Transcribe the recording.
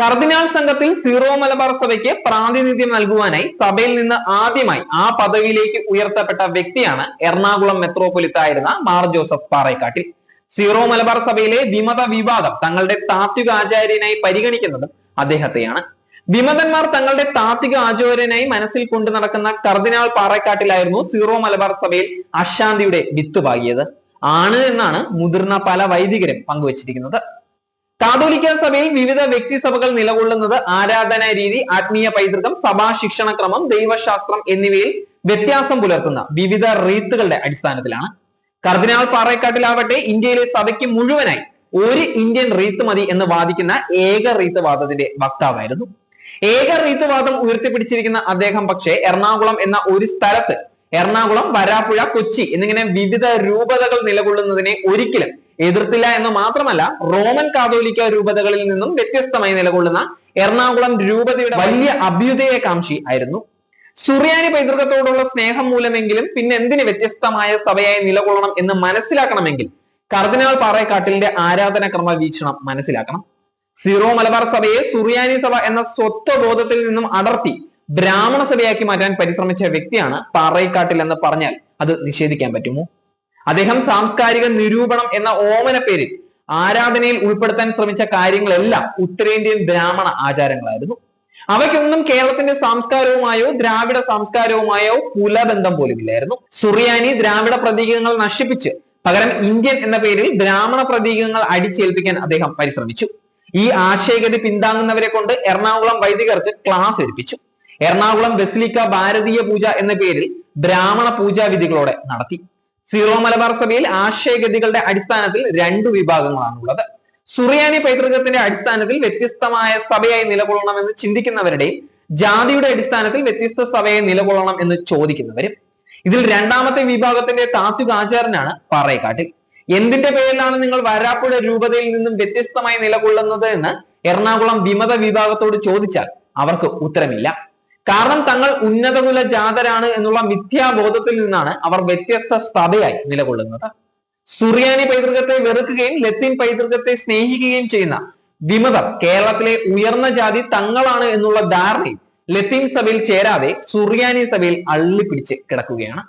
കർദിനാൾ സംഘത്തിൽ സീറോ മലബാർ സഭയ്ക്ക് പ്രാതിനിധ്യം നൽകുവാനായി സഭയിൽ നിന്ന് ആദ്യമായി ആ പദവിയിലേക്ക് ഉയർത്തപ്പെട്ട വ്യക്തിയാണ് എറണാകുളം മെത്രോപൊലിത്തായിരുന്ന മാർ ജോസഫ് പാറേക്കാട്ടിൽ. സീറോ മലബാർ സഭയിലെ വിമത വിവാദം തങ്ങളുടെ താത്വിക ആചാര്യനായി പരിഗണിക്കുന്നതും അദ്ദേഹത്തെയാണ്. വിമതന്മാർ തങ്ങളുടെ താത്വിക ആചാര്യനായി മനസ്സിൽ കൊണ്ടു നടക്കുന്ന കർദിനാൾ പാറേക്കാട്ടിലായിരുന്നു സീറോ മലബാർ സഭയിൽ അശാന്തിയുടെ വിത്ത് പാകിയത്. ആണ് എന്നാണ് മുതിർന്ന പല വൈദികരും പങ്കുവച്ചിരിക്കുന്നത്. കാതോലിക്ക സഭയിൽ വിവിധ വ്യക്തിസഭകൾ നിലകൊള്ളുന്നത് ആരാധനാ രീതി ആത്മീയ പൈതൃകം സഭാ ശിക്ഷണക്രമം ദൈവശാസ്ത്രം എന്നിവയിൽ വ്യത്യാസം പുലർത്തുന്ന വിവിധ റീത്തുകളുടെ അടിസ്ഥാനത്തിലാണ്. കർദിനാൾ പാറേക്കാട്ടിലാവട്ടെ ഇന്ത്യയിലെ സഭയ്ക്ക് മുഴുവനായി ഒരു ഇന്ത്യൻ റീത്ത് മതി എന്ന് വാദിക്കുന്ന ഏക റീത്ത് വാദത്തിന്റെ വക്താവായിരുന്നു. ഏക റീത്ത് വാദം ഉയർത്തിപ്പിടിച്ചിരിക്കുന്ന അദ്ദേഹം പക്ഷേ എറണാകുളം എന്ന ഒരു സ്ഥലത്ത് എറണാകുളം വരാപ്പുഴ കൊച്ചി എന്നിങ്ങനെ വിവിധ രൂപതകൾ നിലകൊള്ളുന്നതിനെ ഒരിക്കലും എതിർത്തില്ല എന്ന് മാത്രമല്ല റോമൻ കാതോലിക്ക രൂപതകളിൽ നിന്നും വ്യത്യസ്തമായി നിലകൊള്ളുന്ന എറണാകുളം രൂപതയുടെ വലിയ അഭ്യുദയകാംക്ഷി ആയിരുന്നു. സുറിയാനി പൈതൃകത്തോടുള്ള സ്നേഹം മൂലമെങ്കിലും പിന്നെ എന്തിന് വ്യത്യസ്തമായ സഭയായി നിലകൊള്ളണം എന്ന് മനസ്സിലാക്കണമെങ്കിൽ കർദിനാൾ പാറേക്കാട്ടിലിന്റെ ആരാധനക്രമ വീക്ഷണം മനസ്സിലാക്കണം. സീറോ മലബാർ സഭയെ സുറിയാനി സഭ എന്ന സ്വത്വബോധത്തിൽ നിന്നും അടർത്തി ബ്രാഹ്മണ സഭയാക്കി മാറ്റാൻ പരിശ്രമിച്ച വ്യക്തിയാണ് പാറേക്കാട്ടിൽ എന്ന് പറഞ്ഞാൽ അത് നിഷേധിക്കാൻ പറ്റുമോ? അദ്ദേഹം സാംസ്കാരിക നിരൂപണം എന്ന ഓമന പേരിൽ ആരാധനയിൽ ഉൾപ്പെടുത്താൻ ശ്രമിച്ച കാര്യങ്ങളെല്ലാം ഉത്തരേന്ത്യൻ ബ്രാഹ്മണ ആചാരങ്ങളായിരുന്നു. അവയ്ക്കൊന്നും കേരളത്തിന്റെ സംസ്കാരവുമായോ ദ്രാവിഡ സംസ്കാരവുമായോ കുലബന്ധം പോലുമില്ലായിരുന്നു. സുറിയാനി ദ്രാവിഡ പ്രതീകങ്ങൾ നശിപ്പിച്ച് പകരം ഇന്ത്യൻ എന്ന പേരിൽ ബ്രാഹ്മണ പ്രതീകങ്ങൾ അടിച്ചേൽപ്പിക്കാൻ അദ്ദേഹം പരിശ്രമിച്ചു. ഈ ആശയഗതി പിന്താങ്ങുന്നവരെ കൊണ്ട് എറണാകുളം വൈദികർക്ക് ക്ലാസ് എടുപ്പിച്ചു. എറണാകുളം ബസിലിക്ക ഭാരതീയ പൂജ എന്ന പേരിൽ ബ്രാഹ്മണ പൂജാവിധികളോടെ നടത്തി. സീറോ മലബാർ സഭയിൽ ആശയഗതികളുടെ അടിസ്ഥാനത്തിൽ രണ്ട് വിഭാഗങ്ങളാണുള്ളത്. സുറിയാനി പൈതൃകത്തിന്റെ അടിസ്ഥാനത്തിൽ വ്യത്യസ്തമായ സഭയായി നിലകൊള്ളണമെന്ന് ചിന്തിക്കുന്നവരുടെയും ജാതിയുടെ അടിസ്ഥാനത്തിൽ വ്യത്യസ്ത സഭയെ നിലകൊള്ളണം എന്ന് ചോദിക്കുന്നവരും ഇതിൽ രണ്ടാമത്തെ വിഭാഗത്തിന്റെ താത്വിക ആചാരനാണ് പാറേക്കാട്ടിൽ. എന്തിന്റെ പേരിലാണ് നിങ്ങൾ വരാപ്പുഴ രൂപതയിൽ നിന്നും വ്യത്യസ്തമായി നിലകൊള്ളുന്നത് എന്ന് എറണാകുളം വിമത വിഭാഗത്തോട് ചോദിച്ചാൽ അവർക്ക് ഉത്തരമില്ല. കാരണം തങ്ങൾ ഉന്നതകുല ജാതരാണ് എന്നുള്ള മിഥ്യാബോധത്തിൽ നിന്നാണ് അവർ വ്യത്യസ്ത സഭയായി നിലകൊള്ളുന്നത്. സുറിയാനി പൈതൃകത്തെ വെറുക്കുകയും ലത്തീൻ പൈതൃകത്തെ സ്നേഹിക്കുകയും ചെയ്യുന്ന വിമതർ കേരളത്തിലെ ഉയർന്ന ജാതി തങ്ങളാണ് എന്നുള്ള ധാരണയിൽ ലത്തീൻ സഭയിൽ ചേരാതെ സുറിയാനി സഭയിൽ അള്ളിപ്പിടിച്ച് കിടക്കുകയാണ്.